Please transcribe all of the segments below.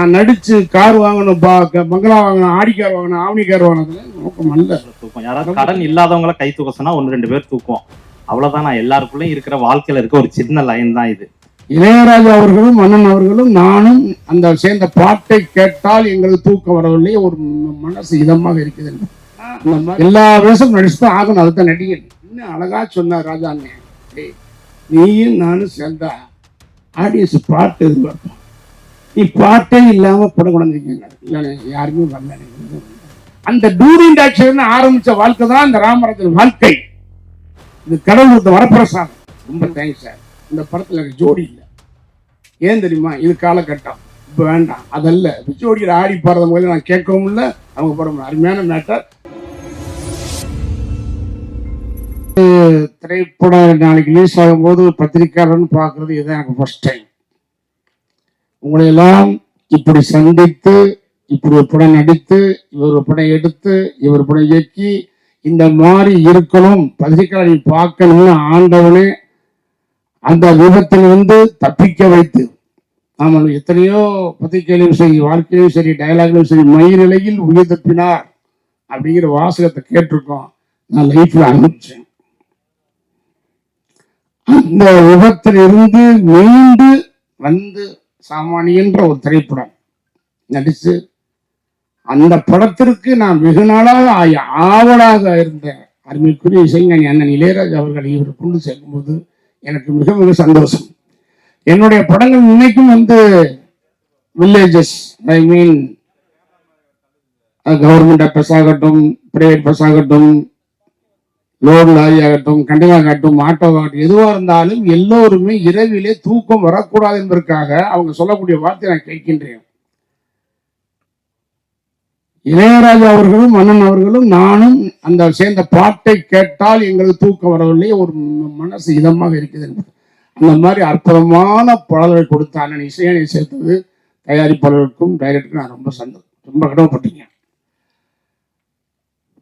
நான் நடிச்சு கார் வாங்கணும் பங்களா வாங்கணும் ஆடி கார் வாங்கணும் ஆவணி கார் வாங்கினதுல நோக்கம் அல்ல தூக்கம். யாராவது கடன் இல்லாதவங்கள கை தூக்க சொன்னா ஒன்று ரெண்டு பேர் தூக்குவோம். அவ்வளவுதான் நான் எல்லாருக்குள்ளயும் இருக்கிற வாழ்க்கையில இருக்க ஒரு சின்ன லைன் தான் இது. இளையராஜா அவர்களும் மன்னன் அவர்களும் நானும் அந்த சேர்ந்த பாட்டை கேட்டால் எங்களுக்கு தூக்கம் வரவில்லை. ஒரு மனசு இதமாக இருக்குது. எல்லா வேஷம் நடிச்சுதான் ஆகணும். அதுதான் நடிகன். இன்னும் அழகா சொன்னார் ராஜா நீயும் நானும் சேர்ந்தா ஆடியன்ஸ் பாட்டு எதிர்பார்ப்போம். நீ பாட்டே இல்லாம படம் குழந்தைங்க யாருமே வரல அந்த டூரிங் ஆக்ஷன் ஆரம்பிச்ச வாழ்க்கை தான் இந்த ராமராஜன் வாழ்க்கை இது கடவுள் வரப்பிரசாதம் ரொம்ப தேங்க்ஸ் சார் இந்த படத்துல எனக்கு ஜோடி இல்லை ஏன் தெரியுமா இது காலகட்டம் இப்போ வேண்டாம் அதல்ல ஜோடியில் ஆடி பாடுறத போது நான் கேட்கவும் இல்லை அவங்க படம் அருமையான மேட்டர் திரைப்படம் நாளைக்கு ரிலீஸ் ஆகும்போது பத்திரிக்கையாளர்னு பார்க்கறது இதுதான் எனக்கு ஃபர்ஸ்ட் டைம் உங்களை எல்லாம் இப்படி சந்தித்து இப்படி ஒரு படம் நடித்து இவர் ஒரு படம் எடுத்து இவர் படம் இயக்கி இந்த மாதிரி இருக்கணும் பத்திரிக்கையாளரை பார்க்கணும்னு ஆண்டவனே அந்த விபத்திலிருந்து தப்பிக்க வைத்து நாம் எத்தனையோ பத்திரிகையிலும் சரி வாழ்க்கையிலும் சரி டயலாக்லையும் சரி மயிரிலையில் உயிர் தப்பினார் அப்படிங்கிற வாசகத்தை கேட்டிருக்கோம். நான் லைஃப்ல அனுப்பிச்சேன் அந்த விபத்திலிருந்து மீண்டு வந்து சாமானியன்ற ஒரு திரைப்படம். நடிச்சு அந்த படத்திற்கு நான் வெகு நாளாக ஆய- ஆவலாக இருந்த அருமைக்குரிய இசைஞானி அண்ணன் இளையராஜா அவர்கள் இவர் கொண்டு சேர்க்கும்போது எனக்கு மிக மிக சந்தோஷம். என்னுடைய படங்கள் இன்னைக்கும் வந்து villages I mean government bus ஆகட்டும் பிரைவேட் பஸ் ஆகட்டும் லோடு லாரி ஆகட்டும் கண்டெய்னர் ஆகட்டும் ஆட்டோ ஆகட்டும் எதுவாக இருந்தாலும் எல்லோருமே இரவிலே தூக்கம் வரக்கூடாது என்பதற்காக அவங்க சொல்லக்கூடிய வார்த்தை நான் கேட்கின்றேன். இளையராஜா அவர்களும் மன்னன் அவர்களும் நானும் அந்த சேர்ந்த பாட்டை கேட்டால் எங்களுக்கு தூக்கம் வரவில்லை ஒரு மனசு இதமாக இருக்குது என்பது. அந்த மாதிரி அற்புதமான பாடல்கள் கொடுத்த அண்ணன் இசையனை சேர்த்தது தயாரிப்பாளருக்கும் டைரக்டருக்கும் நான் ரொம்ப சந்தோஷம் ரொம்ப கடமைப்பட்டீங்க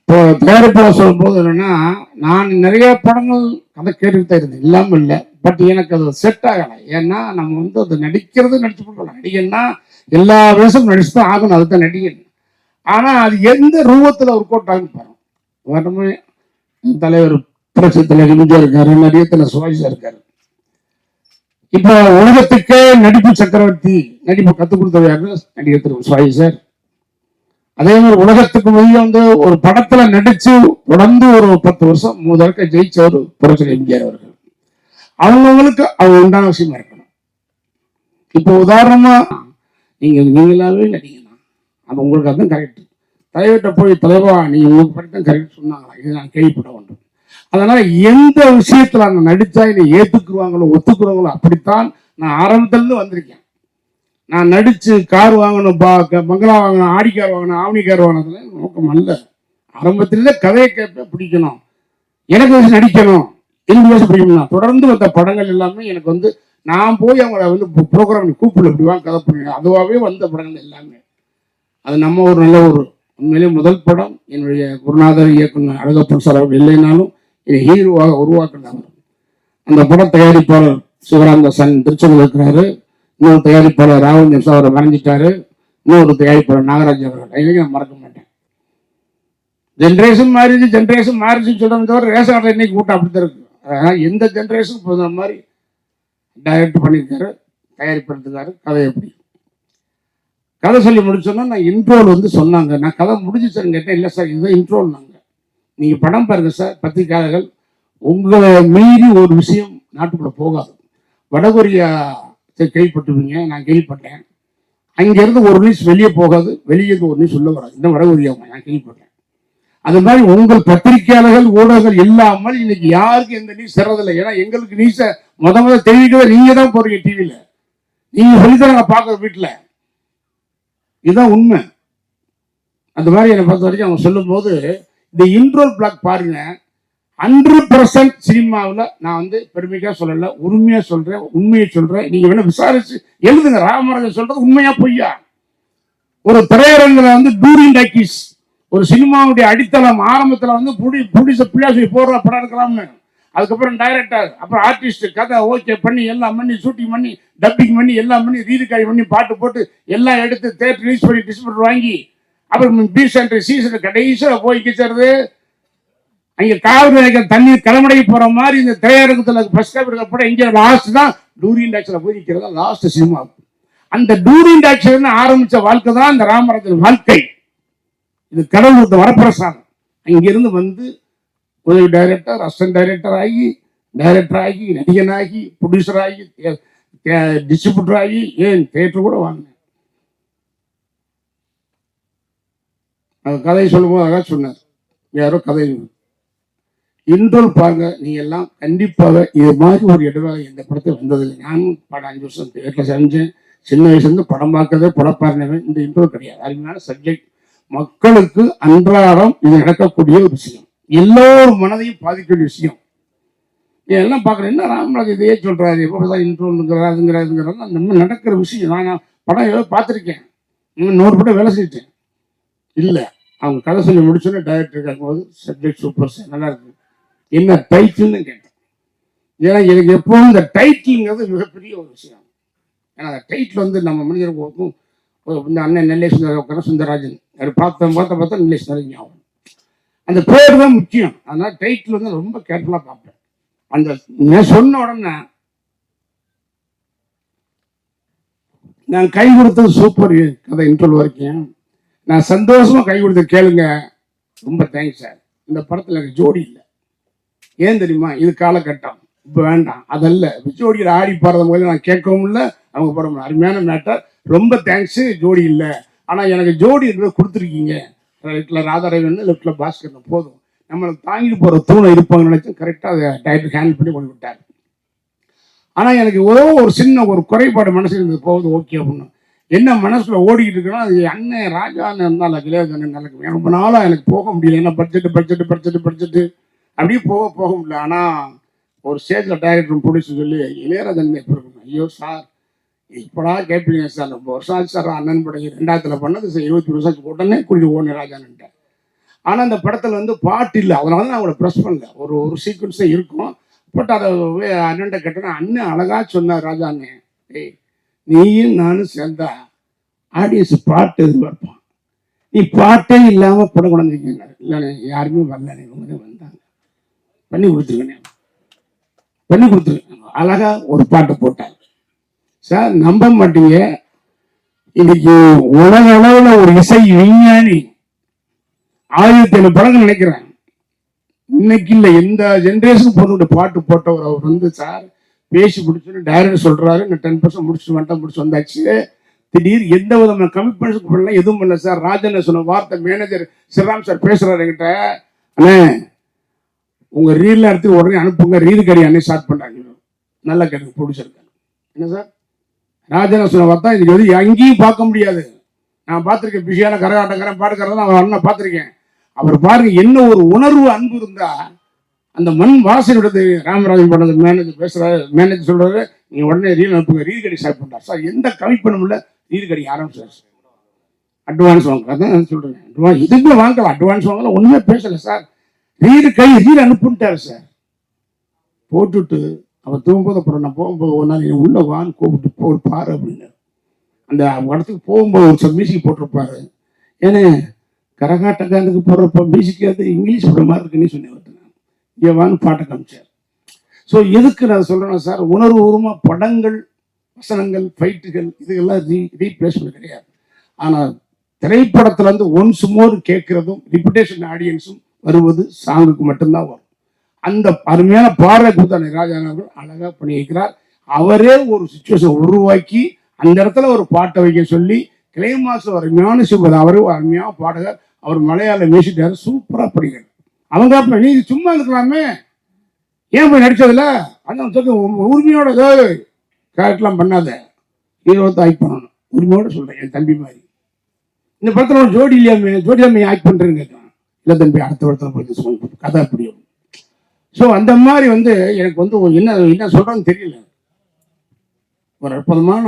இப்போ தயாரிப்பாளர் சொல்லும்போது என்னன்னா நான் நிறைய படங்கள் கதை கேட்டுக்கிட்டே தான் இருந்தேன். இல்லாமல் இல்லை. பட் எனக்கு அது செட் ஆகலை. ஏன்னா நம்ம வந்து அது நடிக்கிறது நடிச்சு கொடுக்கலாம் நடிகன்னா எல்லா வருஷமும் நடிச்சு தான் ஆகணும். அதுதான் நடிகன். ஆனால் அது எந்த ரூபத்தில் ஒரு கோட் ஆகும் பாருங்க. தலைவர் புரட்சி தலைவர் எம்ஜிஆர் இருக்காரு நடிகத்துல சுவாசியா இருக்காரு. இப்போ உலகத்துக்கே நடிப்பு சக்கரவர்த்தி நடிப்பு கற்றுக் கொடுத்தவர் யாரு? நடிகர் திரு சுவாஜி சார். அதே மாதிரி உலகத்துக்கு வெளியே வந்து ஒரு படத்துல நடிச்சு தொடர்ந்து ஒரு பத்து வருஷம் முதற்கா ஜெயிச்ச ஒரு புரட்சி எம்ஜிஆர் அவர்கள். அவங்கவுங்களுக்கு அவங்க உண்டான விஷயமா இருக்கணும். இப்போ உதாரணமா நீங்க நீங்களாவே நடிக்கலாம் அது உங்களுக்கு அதுதான் கரெக்ட் தலைவர்கிட்ட போய் தலைவா நீ உங்களுக்கு படித்தான் கரெக்ட் சொன்னாங்களா? இது நான் கேள்விப்பட வேண்டும். அதனால எந்த விஷயத்துல நான் நடிச்சா என்னை ஏத்துக்குருவாங்களோ ஒத்துக்குறவங்களோ அப்படித்தான் நான் ஆரம்பத்திலிருந்து வந்திருக்கேன். நான் நடிச்சு கார் வாங்கணும் பா க- பங்களா வாங்கணும் ஆடி கார் வாங்கணும் ஆவணி கார் வாங்கினதுல நோக்கம் அல்ல ஆரம்பத்திலே கதையை கேட்ப பிடிக்கணும். எனக்கு வந்து நடிக்கணும். எனக்கு வயசு பிடிக்கணும். தொடர்ந்து வந்த படங்கள் எல்லாமே எனக்கு வந்து நான் போய் அவங்கள வந்து ப்ரோக்ராம் கூப்பிடல இப்படி வாங்க கதை பண்ணி அதுவாகவே வந்த படங்கள் எல்லாமே. அது நம்ம ஒரு நல்ல ஒரு உண்மையிலே முதல் படம். என்னுடைய குருநாதர் இயக்குனர் அழகப்பன் சார் அவர்கள் இல்லைனாலும் என்னை ஹீரோவாக உருவாக்குனாங்க அந்த பட தயாரிப்பாளர் சிவராந்த சன் திருச்செந்தூர் இருக்கிறாரு. இன்னொரு தயாரிப்பாளர் ராவஞ்சன் சார் அவரை மறைஞ்சிட்டாரு. இன்னொரு தயாரிப்பாளர் நாகராஜ் அவர்கள் இன்னைக்கு நான் மறக்க மாட்டேன். ஜென்ரேஷன் மாறிச்சு ஜென்ரேஷன் மாறிச்சுன்னு சொல்றவங்க தவிர ரேஷன் கார்டில் இன்னைக்கு கூட்டம் அப்படித்தான் இருக்கு. அதனால் எந்த ஜென்ரேஷன் போதுற மாதிரி டைரக்ட் பண்ணியிருக்காரு தயாரிப்படுத்துக்காரு கதை எப்படி? கதை சொல்லி முடிச்சோன்னா நான் இன்ட்ரோல் வந்து சொன்னாங்க. நான் கதை முடிஞ்சுச்சேன்னு கேட்டேன். இல்லை சார் இதுதான் இன்ட்ரோல் நாங்கள் நீங்கள் படம் பாருங்கள் சார் பத்திரிக்கையாளர்கள் உங்களை மீறி ஒரு விஷயம் நாட்டுக்குள்ளே போகாது. வடகொரியா சரி, கேள்விப்பட்டிருப்பீங்க. நான் கேள்விப்பட்டேன். அங்கேருந்து ஒரு நியூஸ் வெளியே போகாது. வெளியே இருந்து ஒரு நியூஸ் உள்ள வராது. இந்த வடகொரியா நான் கேள்விப்பட்டேன். அது மாதிரி உங்கள் பத்திரிகையாளர்கள் ஊடகங்கள் இல்லாமல் இன்னைக்கு யாருக்கு எந்த நியூஸ் தர்றதில்லை ஏன்னா எங்களுக்கு நியூஸை முத முத தெரிவிக்கவே நீங்க தான் போறீங்க டிவியில நீங்க நாங்கள் பார்க்கறது வீட்டில் இதுதான் உண்மை. அந்த மாதிரி என்னை பொறுத்த வரைக்கும் அவங்க சொல்லும்போது இந்த இன்ட்ரோல் பிளாக் பாருங்க. ஹண்ட்ரட் பர்சன்ட் சினிமாவில் நான் வந்து பெருமைக்காக சொல்லலை உண்மையாக சொல்கிறேன் உண்மையை சொல்கிறேன் நீங்கள் வேணால் விசாரிச்சு எழுதுங்க. ராமராஜன் சொல்கிறது உண்மையாக பொய்யா? ஒரு திரையரங்கில் வந்து டூரிங் டக்கீஸ் ஒரு சினிமாவுடைய அடித்தளம் ஆரம்பத்தில் வந்து புடி புடிச பிள்ளாசி போடுற படம் எடுக்கலாம்னு. அதுக்கப்புறம் டைரக்டர் அப்புறம் ஆர்டிஸ்ட் கதை ஓகே பண்ணி எல்லாம் பண்ணி ஷூட்டிங் பண்ணி டப்பிங் பண்ணி எல்லாம் பண்ணி ரீதிக்காய் பண்ணி பாட்டு போட்டு எல்லாம் எடுத்து தேட்டர் ரிலீஸ் பண்ணி டிஸ்பிளர் வாங்கி அப்புறம் பி சென்டர் சீசன் கடைசியில் போய் கிச்சறது. அங்கே காவிரி நினைக்கிற தண்ணீர் கடமடை போற மாதிரி இந்த திரையரங்கத்தில் ஃபர்ஸ்ட் டைம் இருக்க இங்கே லாஸ்ட் தான் டூரியன் டாக்ஸில் போய் நிற்கிறது லாஸ்ட் சினிமா அந்த டூரியன் டாக்ஸில் ஆரம்பித்த வாழ்க்கை தான் இந்த ராமராஜன் வாழ்க்கை. இது கடவுளுக்கு வரப்பிரசாதம். அங்கிருந்து வந்து உதவி டைரக்டர் அசிஸ்டன்ட் டைரக்டர் ஆகி டைரக்டர் ஆகி நடிகனாகி ப்ரொடியூசர் ஆகி டிஸ்ட்ரிபியூட்டர் ஆகி ஏன் தேட்டர் கூட வாங்கினேன். கதையை சொல்லும்போது அதான் சொன்னார். யாரோ கதை இன்றோல் பாருங்க நீங்க எல்லாம் கண்டிப்பாக இது மாதிரி ஒரு இடவாக இந்த படத்தில் வந்ததில்லை. நானும் படம் அஞ்சு வருஷம் தேட்டரில் செஞ்சேன். சின்ன வயசுலேருந்து படம் பார்க்கறதே படப்பாருனவன் இந்த இன்ட்ரோ கிடையாது. அருமையான சப்ஜெக்ட் மக்களுக்கு அன்றாடம் இது நடக்கக்கூடிய ஒரு விஷயம். எல்லோரும் மனதையும் பாதிக்கக்கூடிய விஷயம். நீங்க எல்லாம் பார்க்குறேன் என்ன ராமராஜ் இதையே சொல்கிறாரு எப்போ தான் இன்ட்ரோலுங்கிறாருங்கிறாருங்கிறது அந்த மாதிரி நடக்கிற விஷயம். நான் படம் ஏதோ பார்த்துருக்கேன். இன்னும் நூறு படம் வேலை செஞ்சுட்டேன். இல்லை அவங்க கதை சொல்லி முடிச்சோன்னே டைரக்டர் கேட்கும்போது சப்ஜெக்ட் சூப்பர் சார் நல்லா இருக்கு. என்ன டைட்டில்னு கேட்டேன். ஏன்னா எனக்கு எப்பவும் இந்த டைட்டில்ங்கிறது மிகப்பெரிய ஒரு விஷயம். ஏன்னா அந்த டைட்டில் வந்து நம்ம மனிதர்களுக்கும் இந்த அண்ணன் நெல்லை சுந்தர உட்கார சுந்தரராஜன் அவர் பார்த்த பார்த்த பார்த்தா நெல்லை சுந்தரன் ஞாபகம் அந்த பேர் தான் முக்கியம். அதனால் டைட்டில் வந்து ரொம்ப கேர்ஃபுல்லாக பார்ப்பேன். அந்த நான் சொன்ன உடனே நான் கை கொடுத்தது சூப்பர் கதை இன்டர்வல் வரைக்கும். நான் சந்தோஷமாக கை கொடுத்து கேளுங்க. ரொம்ப தேங்க்ஸ் சார் இந்த படத்தில் எனக்கு ஜோடி இல்லை. ஏன் தெரியுமா? இது காலகட்டம். இப்போ வேண்டாம். அதல்ல. ஜோடியில் ஆடி பாடுற போது நான் கேட்கவும் இல்லை அவங்க படம் அருமையான மேட்டர். ரொம்ப தேங்க்ஸ் ஜோடி இல்லை. ஆனால் எனக்கு ஜோடி இருக்கிறத கொடுத்துருக்கீங்க. ரைட்டில் ராதாரவன் லெஃப்டில் பாஸ்கர் போதும். நம்மளை தாங்கிட்டு போகிற தூணை இருப்பாங்கன்னு நினச்சி கரெக்டாக அதை டைரக்டர் ஹேண்டில் பண்ணி கொண்டு விட்டார். ஆனால் எனக்கு ஏதோ ஒரு சின்ன ஒரு குறைபாடு மனசில் இருந்தது போகுது. ஓகே அப்படின்னு என்ன மனசில் ஓடிக்கிட்டு இருக்குன்னா அது அண்ணன் ராஜான்னு இருந்தால் இளையராஜன் எனக்கு ரொம்ப நாளாக எனக்கு போக முடியல. ஏன்னா பட்ஜெட்டு பட்ஜெட்டு பட்ஜெட்டு பட்ஜெட்டு அப்படியே போக போக முடியல. ஆனால் ஒரு ஸ்டேஜில் டைரக்டர் பிடிச்சி சொல்லி இளையராஜன் எப்போ இருக்கணும் ஐயோ சார் இப்படா கேட்பீங்க சார். ரொம்ப வருஷம் ஆச்சு சார் அண்ணன் படம் ரெண்டாயிரத்தில் பண்ணது சார் இருபத்தி வருஷம் ஆச்சு. உடனே கூட்டிட்டு ஓடணும் ராஜான்ட்டேன் ஆனால் அந்த படத்தில் வந்து பாட்டு இல்லை. அதனால தான் நான் அவங்கள ப்ரெஸ் பண்ணல. ஒரு ஒரு சீக்வன்ஸே இருக்கும். பட் அதை அண்ணன்ட்ட கேட்டேன்னா அண்ணன் அழகா சொன்னார் ராஜா அண்ணன் ஏய் நீயும் நானும் சேர்ந்தா ஆடியன்ஸ் பாட்டு எதிர்பார்ப்பான். நீ பாட்டே இல்லாமல் படம் கொண்டாந்துருக்கீங்க இல்லைண்ணே யாருமே வரல இவங்க தான் பண்ணி கொடுத்துருக்கேன். பண்ணி கொடுத்துருக்கேன். அழகா ஒரு பாட்டு போட்டார். சார் நம்ப மாட்டீங்க. இன்னைக்கு உலக அளவுல ஒரு இசை விஞ்ஞானி ஆயிரத்தி ஐநூறு படங்கள் நினைக்கிறேன். இன்னைக்கு இல்லை எந்த ஜென்ரேஷன் பொண்ணோட பாட்டு போட்டவர் அவர் வந்து சார் பேசி முடிச்சுன்னு டைரக்டர் சொல்றாரு. நான் டென் பர்சன்ட் முடிச்சுட்டு வந்துட்டேன் முடிச்சு வந்தாச்சு. திடீர் எந்த விதமான கமிட்மெண்ட்ஸ் பண்ணல எதுவும் பண்ணல சார். ராஜன் சொன்ன வார்த்தை மேனேஜர் சிவராம் சார் பேசுறாரு என்கிட்ட. அண்ணே உங்க ரீல்ல எடுத்து உடனே அனுப்புங்க. ரீல் கடி அண்ணே ஸ்டார்ட் பண்றாங்க. நல்ல கடி பிடிச்சிருக்காங்க என்ன சார் ராஜா சொன்ன பார்த்தா இது வந்து எங்கேயும் பார்க்க முடியாது. நான் பார்த்துருக்கேன் பிஸியான கரகாட்டங்கிறேன் பாட்டுக்காரன் நான் அண்ணன் பார்த்துருக்கேன். அவர் பாருங்க என்ன ஒரு உணர்வு அன்பு இருந்தா அந்த மண் வாசனையோடது ராமராஜன் பண்ணது மேனேஜர் பேசுறாரு மேனேஜர் சொல்றாரு. நீங்க உடனே ரீல் அனுப்புங்க. ரீல் கடி ஸ்டார்ட் பண்றாரு. சார் எந்த கமிட்மெண்ட்டும் இல்லை. ரீல் கடி ஆரம்பிச்சார் சார் அட்வான்ஸ் வாங்க அதான் சொல்றேன். அட்வான்ஸ் இதுக்குள்ள வாங்கலாம் அட்வான்ஸ் வாங்கலாம் ஒண்ணுமே பேசல சார் ரீல் கை ரீல் அனுப்புன்ட்டாரு சார். போட்டுட்டு அவர் தூங்கும்போது அப்புறம் நான் போகும்போது ஒரு நாள் நீ உள்ள வான்னு கூப்பிட்டு போ பாரு அப்படின்னு. அந்த இடத்துக்கு போகும்போது ஒரு சில மியூசிக் போட்டிருப்பாரு. ஏன்னா கரகாட்டக்காரனுக்கு போடுறப்ப மியூசிக் அது இங்கிலீஷ் போடுற மாதிரி இருக்குன்னு சொன்னேன் இங்கே நான். வான்னு பாட்டை காமிச்சார். ஸோ எதுக்கு நான் சொல்கிறேன்னா சார் உணர்வு படங்கள் வசனங்கள் ஃபைட்டுகள் இதுகெல்லாம் ரீ ரீப்ளேஸ்மெண்ட் கிடையாது. ஆனால் திரைப்படத்துலேருந்து ஒன்ஸ் மோர் கேட்குறதும் ரிப்பிட்டேஷன் ஆடியன்ஸும் வருவது சாங்குக்கு மட்டும்தான் வரும். அந்த அருமையான பாடலை கொடுத்த ராஜான் அவர்கள் அழகா பண்ணி வைக்கிறார் அவரே ஒரு சுச்சுவேஷன் உருவாக்கி அந்த இடத்துல ஒரு பாட்டை வைக்க சொல்லி கிளைமாஸ் அருமையான சிவன் அவரே ஒரு அருமையான பாடகர். அவர் மலையாள பேசிட்டாரு சூப்பரா படிக்கிறார். அவங்க அப்ப நீ சும்மா இருக்கலாமே? ஏன் போய் நடிச்சதுல? அண்ணன் சொல்லி உரிமையோட உரிமையோட கேரக்டர்லாம் பண்ணாத. ஹீரோத்தை ஆக்ட் பண்ணணும். உரிமையோட சொல்றேன் என் தம்பி மாதிரி. இந்த படத்துல ஒரு ஜோடி இல்லையாமே ஜோடி இல்லாம ஆக்ட் பண்றேன்னு இல்ல தம்பி அடுத்த படத்துல போய் சொல்லணும் கதை புரியும் ஸோ அந்த மாதிரி வந்து எனக்கு வந்து என்ன என்ன சொல்கிறேன்னு தெரியல. ஒரு அற்புதமான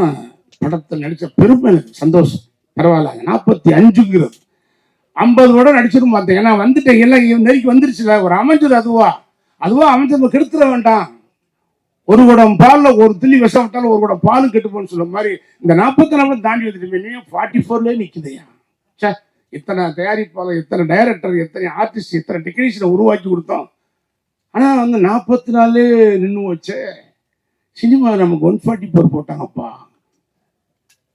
படத்தில் நடித்த பெருமை எனக்கு சந்தோஷம். பரவாயில்ல நாற்பத்தி அஞ்சுங்கிறது ஐம்பது படம் நடிச்சிடும் பார்த்தேன். ஏன்னா வந்துட்டேன். எல்லாம் நெருக்கி வந்துருச்சுல. ஒரு அமைஞ்சது அதுவா? அதுவா அமைஞ்சது நம்ம கெடுத்துட வேண்டாம். ஒரு குடம் பால்ல ஒரு துள்ளி விஷம் விட்டாலும் ஒரு குடம் பாலும் கெட்டு போன்னு சொல்ல மாதிரி இந்த நாற்பத்தி நாலு தாண்டி வந்துட்டு ஃபார்ட்டி ஃபோர்லேயே நிற்குதையா சார் இத்தனை தயாரிப்பாளர் இத்தனை டைரக்டர் எத்தனை ஆர்டிஸ்ட் இத்தனை டெக்னீஷியனை உருவாக்கி கொடுத்தோம். ஆனால் வந்து நாற்பத்தி நாலு நின்று வச்சே சினிமா நமக்கு ஒன் ஃபார்ட்டி ஃபோர் போட்டாங்கப்பா.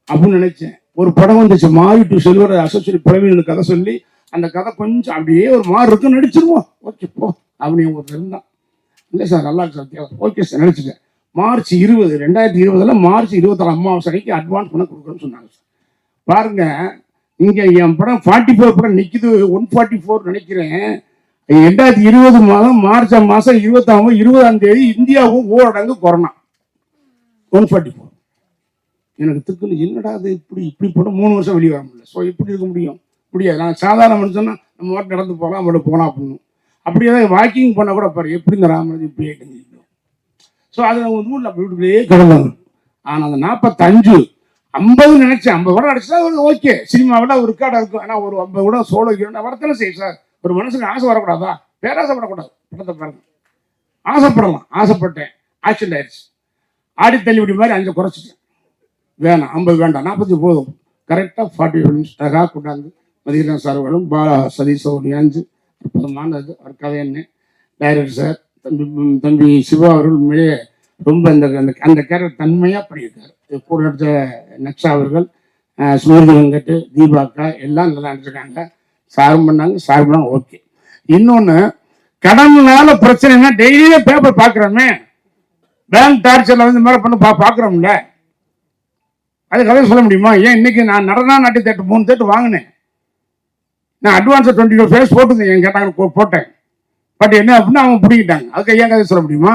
அப்படின்னு நினைச்சேன். ஒரு படம் வந்துச்சு மாறி டு செல்வர் அசோசியேட் பிரவீன் கதை சொல்லி அந்த கதை கொஞ்சம் அப்படியே ஒரு மாறு இருக்கு நடிச்சிருவோம். ஓகே போ. அப்படின்னு ஒருத்தர் இருந்தான் இல்லை சார் நல்லா இருக்கு சார் ஓகே சார் நடிச்சிட்டேன் மார்ச் இருபது ரெண்டாயிரத்தி இருபதுல மார்ச் இருபத்தாறு அம்மாவாசனைக்கு அட்வான்ஸ் பண்ண கொடுக்கணும்னு சொன்னாங்க சார். பாருங்க இங்கே என் படம் ஃபார்ட்டி ஃபோர் படம் நிற்கிது ஒன் ஃபார்ட்டி ஃபோர் நினைக்கிறேன் ரெண்டாயிரத்தி இருபது மாதம் மார்ச் மாதம் இருபத்தாம் இருபதாம் தேதி இந்தியாவும் ஊரடங்கு கொரோனா. ஒன் ஃபார்ட்டி ஃபோர் எனக்கு திக்குன்னு என்னடா அது இப்படி இப்படி படம் மூணு வருஷம் வெளியே வர முடியல. ஸோ இப்படி இருக்க முடியும்? முடியாது. நான் சாதாரண மனுஷன்னா நம்ம வாட்டு நடந்து போகலாம் அவங்கள போகலாம் அப்படி அப்படியே வாக்கிங் பண்ண கூட பாரு எப்படி இந்த ராமராஜ் இப்படி ஆயிட்டு ஸோ அதில் நம்ம ஊரில் அப்படி இப்படியே கிடந்தாங்க ஆனால் அந்த நாற்பத்தஞ்சு ஐம்பது நினைச்சேன். ஐம்பது கூட அடிச்சா ஒரு ஓகே. சினிமாவில் ஒரு ரெக்கார்டாக இருக்கும். ஆனால் ஒரு ஐம்பது கூட சோழ ஹீரோனா வரத்தானே செய்யும் சார். ஒரு மனுஷனுக்கு ஆசை வரக்கூடாதா? பேராசைப்படக்கூடாது. படத்தை பாருங்க. ஆசைப்படலாம். ஆசைப்பட்டேன். ஆக்சிடென்ட் ஆயிடுச்சு. ஆடி தள்ளிபடி மாதிரி அஞ்சு குறைச்சிட்டேன். வேணாம். ஐம்பது வேண்டாம். நாற்பத்தி போதும். கரெக்டாக ஃபார்ட்டி மினிட்ஸ் டகா கொண்டாந்து மதியம் சார்களும் பாலா சதீஷ் அவர் அற்புதமானது அவர் கதை என்ன? டைரக்டர் சார் தம்பி தம்பி சிவா அவர்கள் உண்மையிலேயே ரொம்ப அந்த அந்த அந்த கேரக்டர் தன்மையாக பண்ணியிருக்காரு. கூட எடுத்த நக்ஷா அவர்கள் அஹ், ஸ்மிருதி வெங்கட் தீபாக்கா எல்லாம் நல்லா நடிச்சிருக்காங்க. சாரும் பண்ணாங்க சார் பண்ணாங்க ஓகே. இன்னொன்று கடனால பிரச்சனைனா டெய்லியே பேப்பர் பார்க்குறோமே பேங்க் டார்ச்சரில் வந்து இந்த மாதிரி பண்ண பா பார்க்குறோம்ல அது கதை சொல்ல முடியுமா? ஏன் இன்னைக்கு நான் நடனா நாட்டி தேட்டு மூணு தேட்டு வாங்கினேன். நான் அட்வான்ஸ் டுவெண்ட்டி டூ ஃபேஸ் போட்டுருந்தேன் என் கேட்டாங்க போ- போட்டேன். பட் என்ன அப்படின்னா அவங்க பிடிக்கிட்டாங்க அதுக்கு ஏன் கதை சொல்ல முடியுமா?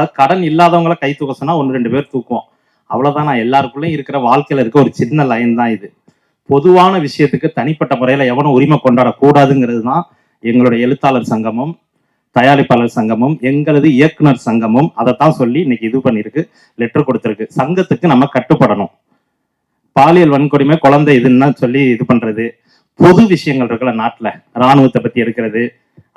அதாவது கடன் இல்லாதவங்கள கை தூக்க சொன்னா ஒன்று ரெண்டு பேர் தூக்குவோம். அவ்வளோதான் நான் எல்லாருக்குள்ளேயும் இருக்கிற வாழ்க்கையில் இருக்க ஒரு சின்ன லைன் தான் இது. பொதுவான விஷயத்துக்கு தனிப்பட்ட முறையில் எவனும் உரிமை கொண்டாடக்கூடாதுங்கிறது தான் எங்களுடைய எழுத்தாளர் சங்கமும் தயாரிப்பாளர் சங்கமும் எங்களது இயக்குனர் சங்கமும் அதை தான் சொல்லி இன்னைக்கு இது பண்ணியிருக்கு லெட்டர் கொடுத்துருக்கு. சங்கத்துக்கு நம்ம கட்டுப்படணும். பாலியல் வன்கொடுமை குழந்தை இதுன்னு சொல்லி இது பண்றது. பொது விஷயங்கள் இருக்குல்ல நாட்டில் இராணுவத்தை பத்தி எடுக்கிறது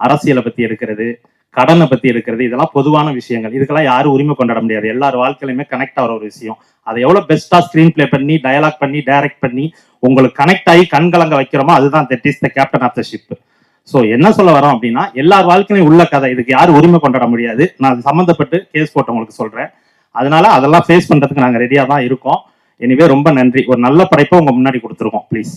அரசியலை பத்தி எடுக்கிறது கடனை பத்தி எடுக்கிறது இதெல்லாம் பொதுவான விஷயங்கள். இதுக்கெல்லாம் யாரும் உரிமை கொண்டாட முடியாது. எல்லார் வாழ்க்கையிலுமே கனெக்ட் ஆகிற ஒரு விஷயம். அதை எவ்வளவு பெஸ்டா ஸ்கிரீன் ப்ளே பண்ணி டயலாக் பண்ணி டைரக்ட் பண்ணி உங்களுக்கு கனெக்ட் ஆகி கண்கலங்க வைக்கிறோமோ அதுதான் that is the captain of the ship so என்ன சொல்ல வரோம் அப்படின்னா எல்லார் வாழ்க்கையிலும் உள்ள கதை. இதுக்கு யாரும் உரிமை கொண்டாட முடியாது. நான் அது சம்மந்தப்பட்டு கேஸ் போட்டவங்களுக்கு சொல்றேன். அதனால அதெல்லாம் ஃபேஸ் பண்றதுக்கு நாங்கள் ரெடியாக தான் இருக்கோம். எனிவே ரொம்ப நன்றி. ஒரு நல்ல படைப்பை உங்க முன்னாடி கொடுத்துருக்கோம் ப்ளீஸ்